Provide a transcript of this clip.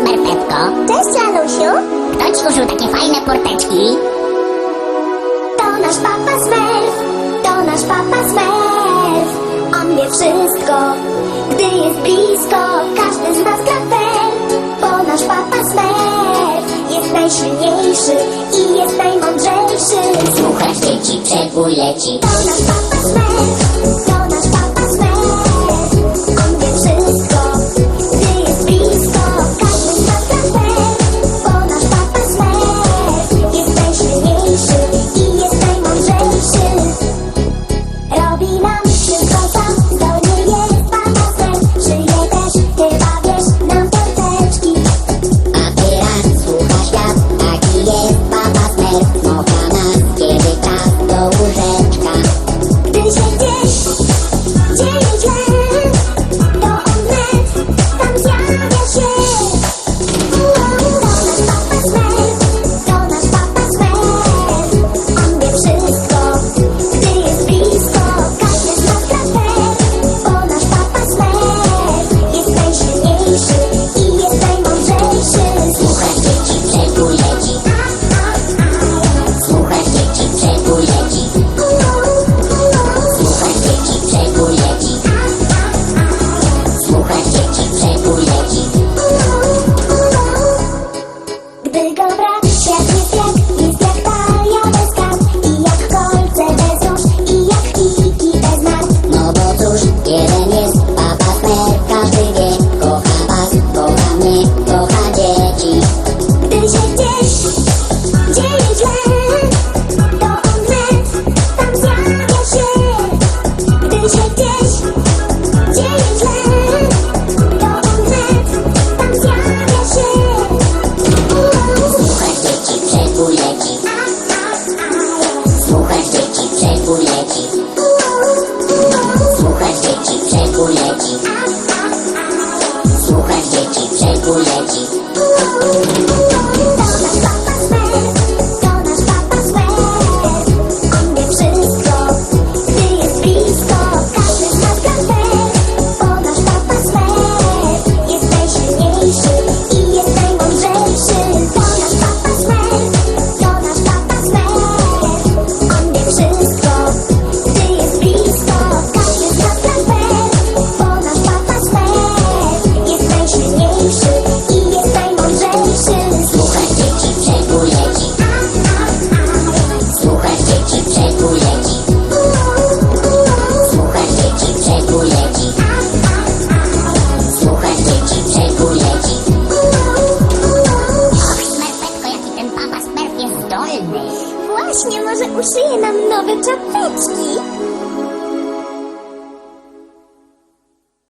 Cześć, Lalusiu. Kto ci użył takie fajne porteczki? To nasz papa smerf, to nasz papa smerf. On wie wszystko, gdy jest blisko, każdy z nas klapel. Bo nasz papa smerf jest najsilniejszy i jest najmądrzejszy. Słuchasz dzieci, brzegu. To nasz papa smerf. peace. może uszyje nam nowe czapeczki.